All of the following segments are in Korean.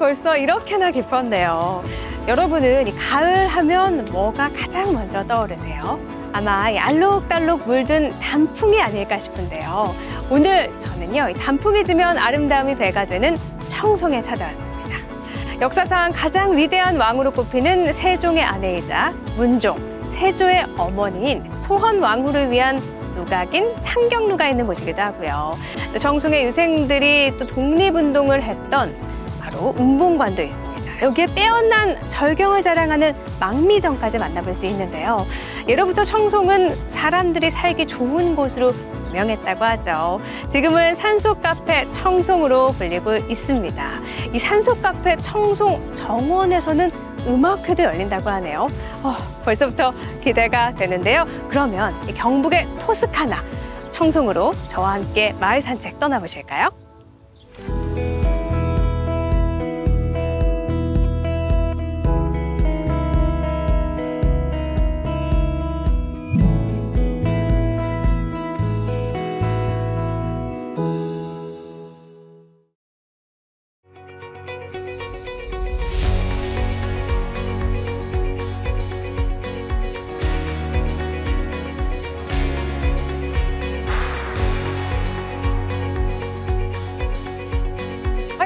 벌써 이렇게나 깊었네요. 여러분은 이 가을 하면 뭐가 가장 먼저 떠오르세요? 아마 이 알록달록 물든 단풍이 아닐까 싶은데요. 오늘 저는요, 이 단풍이 지면 아름다움이 배가 되는 청송에 찾아왔습니다. 역사상 가장 위대한 왕으로 꼽히는 세종의 아내이자 문종, 세조의 어머니인 소헌 왕후를 위한 누각인 창경루가 있는 곳이기도 하고요. 또 청송의 유생들이 또 독립운동을 했던 바로 운봉관도 있습니다. 여기에 빼어난 절경을 자랑하는 망미정까지 만나볼 수 있는데요. 예로부터 청송은 사람들이 살기 좋은 곳으로 유명했다고 하죠. 지금은 산속 카페 청송으로 불리고 있습니다. 이 산속 카페 청송 정원에서는 음악회도 열린다고 하네요. 어, 벌써부터 기대가 되는데요. 그러면 이 경북의 토스카나 청송으로 저와 함께 마을 산책 떠나보실까요?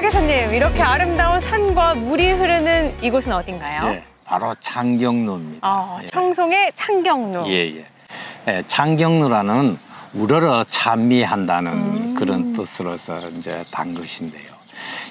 하계사님, 이렇게 아름다운 산과 물이 흐르는 이곳은 어딘가요? 예, 바로 창경루입니다. 어, 예. 청송의 창경루. 예, 예. 예, 창경루라는 우러러 찬미한다는 음. 그런 뜻으로서 이제 단 것인데요.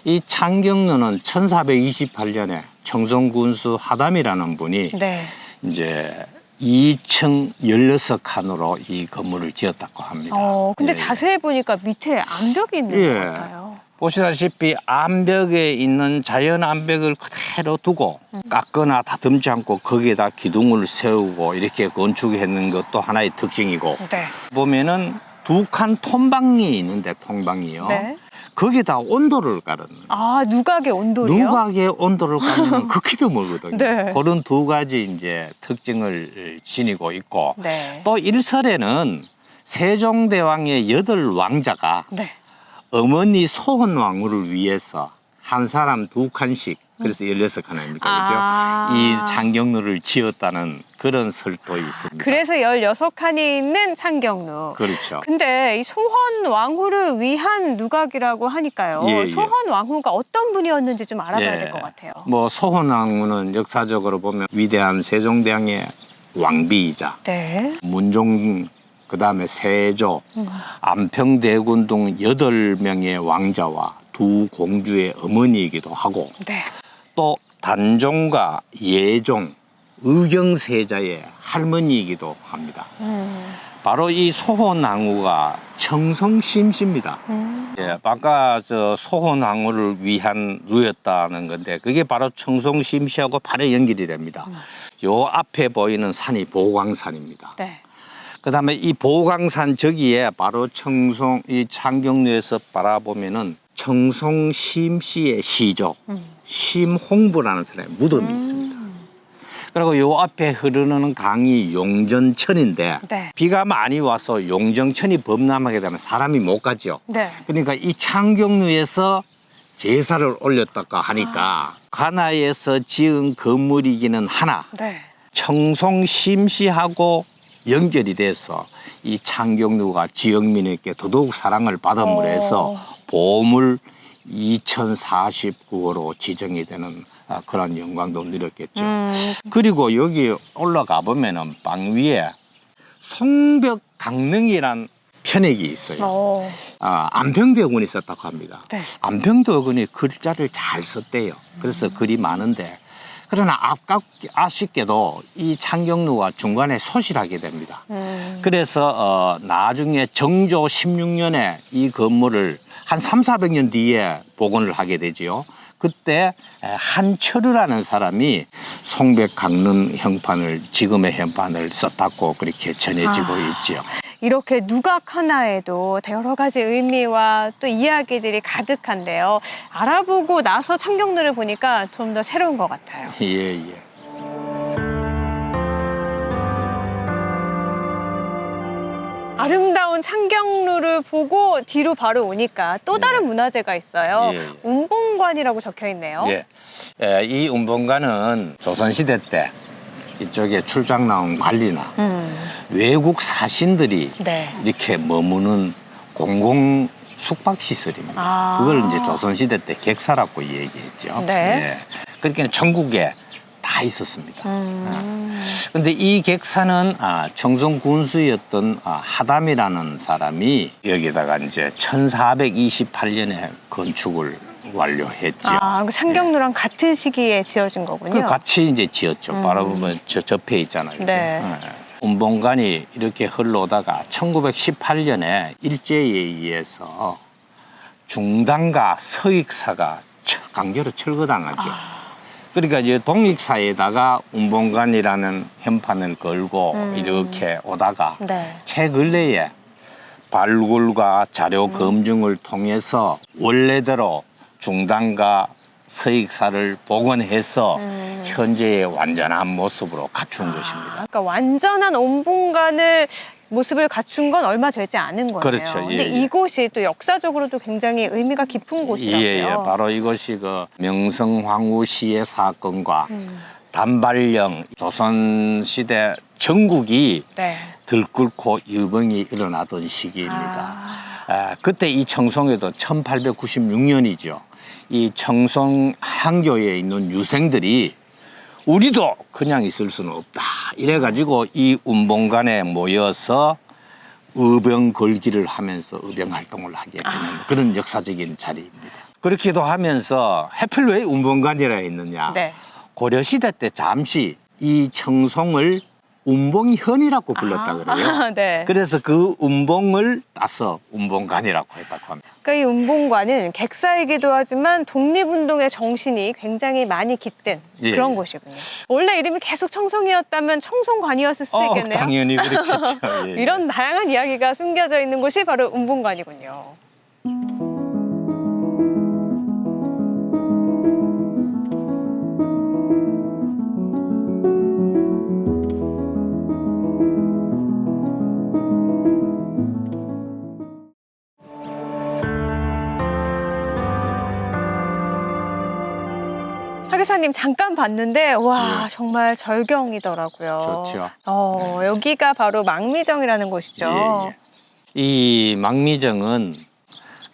이 창경루는 1428년에 청송군수 하담이라는 분이 네. 이제 2층 16칸으로 이 건물을 지었다고 합니다. 어, 근데 예, 예. 자세히 보니까 밑에 암벽이 있는 예. 것 같아요. 보시다시피 암벽에 있는 자연 암벽을 그대로 두고 음. 깎거나 다듬지 않고 거기에다 기둥을 세우고 이렇게 건축했는 것도 하나의 특징이고 네. 보면은 두칸 통방이 있는데 통방이요. 네. 거기다 온도를 깔은 아, 누각의 온돌이요? 누각의 온도를 깔면 극히도 멀거든요. 네. 그런 두 가지 이제 특징을 지니고 있고 네. 또 일설에는 세종대왕의 여덟 왕자가 네. 어머니 소헌 왕후를 위해서 한 사람 두 칸씩 그래서 16칸 아닙니까? 아. 그죠? 이 창경루를 지었다는 그런 설도 있습니다. 그래서 16칸이 있는 창경루. 그렇죠. 근데 이 소헌 왕후를 위한 누각이라고 하니까요. 예, 예. 소헌 왕후가 어떤 분이었는지 좀 알아봐야 예. 될것 같아요. 뭐 소헌 왕후는 역사적으로 보면 위대한 세종대왕의 왕비이자 네. 문종 그 다음에 세조, 음. 안평대군 등 여덟 명의 왕자와 두 공주의 어머니이기도 하고 네. 또 단종과 예종, 의경세자의 할머니이기도 합니다. 음. 바로 이 소혼왕후가 청송심씨입니다. 음. 예, 아까 저 소혼왕후를 위한 루였다는 건데 그게 바로 청송심씨하고 바로 연결이 됩니다. 음. 요 앞에 보이는 산이 보광산입니다. 네. 그 다음에 이 보광산 저기에 바로 청송 이 창경루에서 바라보면은 청송 심씨의 시조 음. 심홍부라는 사람의 무덤이 음. 있습니다. 그리고 요 앞에 흐르는 강이 용전천인데 네. 비가 많이 와서 용정천이 범람하게 되면 사람이 못 가죠. 네. 그러니까 이 창경루에서 제사를 올렸다가 하니까 가나에서 지은 건물이기는 하나 네. 청송 심시하고 연결이 돼서 이 창경루가 지역민에게 더더욱 사랑을 받음으로 해서 어. 보물 2049호로 지정이 되는 아, 그런 영광도 누렸겠죠. 음. 그리고 여기 올라가 보면은 방 위에 송벽 강릉이란 편액이 있어요. 어. 아, 안평대군이 썼다고 합니다. 네. 안평대군이 글자를 잘 썼대요. 그래서 글이 많은데 그러나 아깝게 아쉽게도 이 창경루가 중간에 소실하게 됩니다. 음. 그래서 어, 나중에 정조 16년에 이 건물을 한 3, 400년 뒤에 복원을 하게 되지요. 그때 에, 한철우라는 사람이 송백 강릉 형판을 지금의 형판을 썼다고 그렇게 전해지고 아. 있지요. 이렇게 누각 하나에도 여러 가지 의미와 또 이야기들이 가득한데요. 알아보고 나서 창경루를 보니까 좀 더 새로운 것 같아요. 예, 예. 아름다운 창경루를 보고 뒤로 바로 오니까 또 다른 문화재가 있어요. 예, 예. 운봉 운봉관이라고 적혀 있네요. 예. 예, 이 운봉관은 조선시대 때 이쪽에 출장 나온 관리나 음, 외국 사신들이 네. 이렇게 머무는 공공 숙박 시설입니다. 아. 그걸 이제 조선 시대 때 객사라고 얘기했죠. 네. 예. 그러니까 전국에 다 있었습니다. 음, 근데 이 객사는 아, 청송 군수였던 아, 하담이라는 사람이 여기다가 이제 1428년에 건축을 완료했죠. 아, 그 창경루랑 같은 시기에 지어진 거군요. 그 같이 이제 지었죠. 음. 바로 보면 저 접해 있잖아요. 네. 예. 운봉관이 이렇게 흘러오다가 1918년에 일제에 의해서 중당과 서익사가 처- 강제로 철거당하죠. 아. 그러니까 이제 동익사에다가 운봉관이라는 현판을 걸고 음. 이렇게 오다가 네. 최근래에 발굴과 자료 검증을 통해서 원래대로 중당과 서익사를 복원해서 음. 현재의 완전한 모습으로 갖춘 것입니다. 그러니까 완전한 온봉관을 모습을 갖춘 건 얼마 되지 않은 거네요. 그렇죠. 예, 근데 예. 이곳이 또 역사적으로도 굉장히 의미가 깊은 곳이라고요. 예, 예. 바로 이것이 그 명성황후 시의 사건과 음, 단발령 조선시대 전국이 네. 들끓고 유병이 일어나던 시기입니다. 아, 아, 그때 이 청송에도 1896년이죠. 이 청송 향교에 있는 유생들이 우리도 그냥 있을 수는 없다. 이래가지고 이 운봉관에 모여서 의병 걸기를 하면서 의병 활동을 하게 되는 아. 그런 역사적인 자리입니다. 그렇기도 하면서 해필 왜 운봉관이라 했느냐. 네. 고려시대 때 잠시 이 청송을 운봉현이라고 불렀다 아, 그래요. 아, 네. 그래서 그 운봉을 따서 운봉관이라고 했다고 합니다. 그러니까 이 운봉관은 객사이기도 하지만 독립운동의 정신이 굉장히 많이 깃든 예, 그런 예. 곳이군요. 원래 이름이 계속 청송이었다면 청송관이었을 수도 있겠네요. 어, 당연히 그렇겠죠. 예, 예. 이런 다양한 이야기가 숨겨져 있는 곳이 바로 운봉관이군요. 하기사님 잠깐 봤는데 와 예. 정말 절경이더라고요. 좋죠. 어 여기가 바로 망미정이라는 곳이죠. 예, 예. 이 망미정은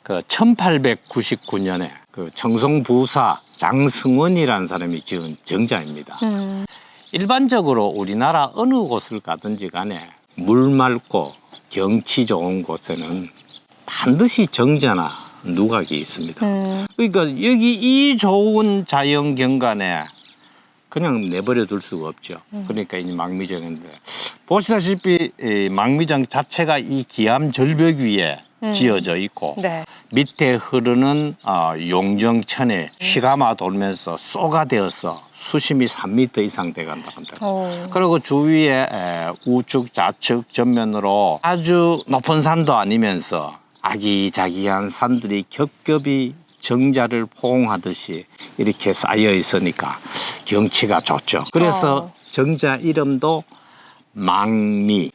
그 1899년에 그 청송 부사 장승원이라는 사람이 지은 정자입니다. 음, 일반적으로 우리나라 어느 곳을 가든지 간에 물 맑고 경치 좋은 곳에는 반드시 정자나 누각이 있습니다. 음, 그러니까 여기 이 좋은 자연 경관에 그냥 내버려 둘 수가 없죠. 음. 그러니까 이 망미정인데 보시다시피 이 망미정 자체가 이 기암 절벽 위에 음. 지어져 있고 네. 밑에 흐르는 어, 용정천에 시가마 돌면서 쏘가 되어서 수심이 3m 이상 돼간다 합니다. 어. 그리고 주위에 에, 우측 좌측 전면으로 아주 높은 산도 아니면서 아기자기한 산들이 겹겹이 정자를 포옹하듯이 이렇게 쌓여 있으니까 경치가 좋죠. 그래서 어. 정자 이름도 망미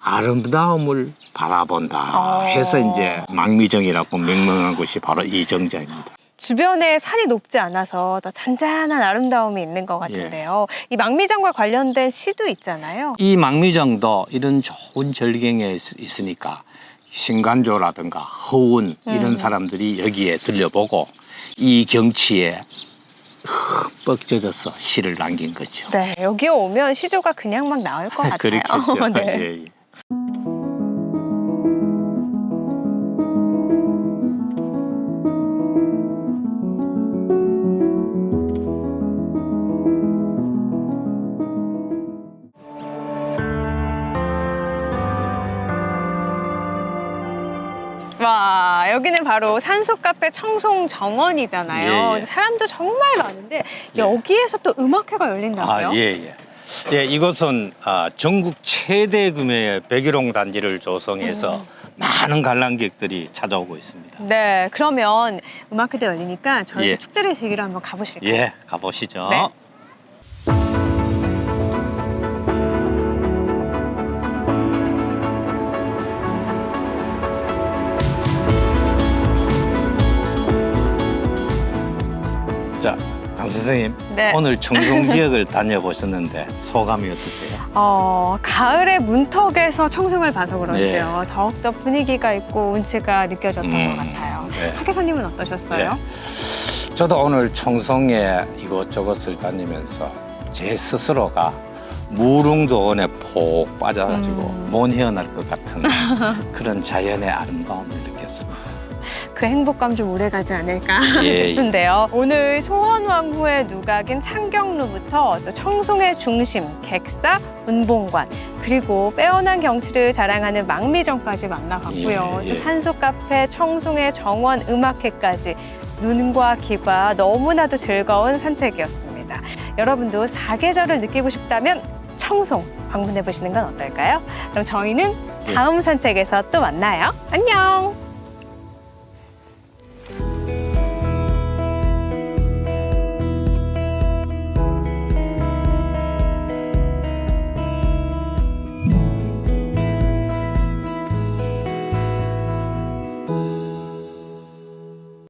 아름다움을 바라본다 어. 해서 이제 망미정이라고 명명한 곳이 바로 이 정자입니다. 주변에 산이 높지 않아서 더 잔잔한 아름다움이 있는 것 같은데요. 이 망미장과 관련된 시도 있잖아요. 이 망미정도 이런 좋은 절경에 있- 있으니까 신간조라든가 허운 이런 음. 사람들이 여기에 들려보고 이 경치에 흠뻑 젖어서 시를 남긴 거죠. 네, 여기 오면 시조가 그냥 막 나올 것 같아요. 그렇겠죠. 네. 예, 예. 여기는 바로 산소 카페 청송 정원이잖아요. 예, 예. 사람도 정말 많은데 예. 여기에서 또 음악회가 열린다고요? 아, 예, 예. 예, 이곳은 아, 전국 최대 규모의 백일홍 단지를 조성해서 음. 많은 관람객들이 찾아오고 있습니다. 네, 그러면 음악회도 열리니까 저희도 예. 축제를 즐기러 한번 가보실까요? 예, 가보시죠. 네. 선생님 네. 오늘 청송 지역을 다녀보셨는데 소감이 어떠세요? 어, 가을의 문턱에서 청송을 봐서 그런지요. 예. 더욱더 분위기가 있고 운치가 느껴졌던 음, 것 같아요. 네. 하계사님은 어떠셨어요? 저도 오늘 청송에 이곳저곳을 다니면서 제 스스로가 무릉도원에 폭 빠져가지고 음. 못 헤어날 것 같은 그런 자연의 아름다움을 느꼈습니다. 그 행복감 좀 오래가지 않을까 예, 싶은데요. 오늘 소원왕후의 누각인 창경루부터 또 청송의 중심 객사 운봉관 그리고 빼어난 경치를 자랑하는 망미정까지 만나봤고요. 예, 예. 또 산소 카페 청송의 정원 음악회까지 눈과 귀가 너무나도 즐거운 산책이었습니다. 여러분도 사계절을 느끼고 싶다면 청송 방문해 보시는 건 어떨까요? 그럼 저희는 예. 다음 산책에서 또 만나요. 안녕.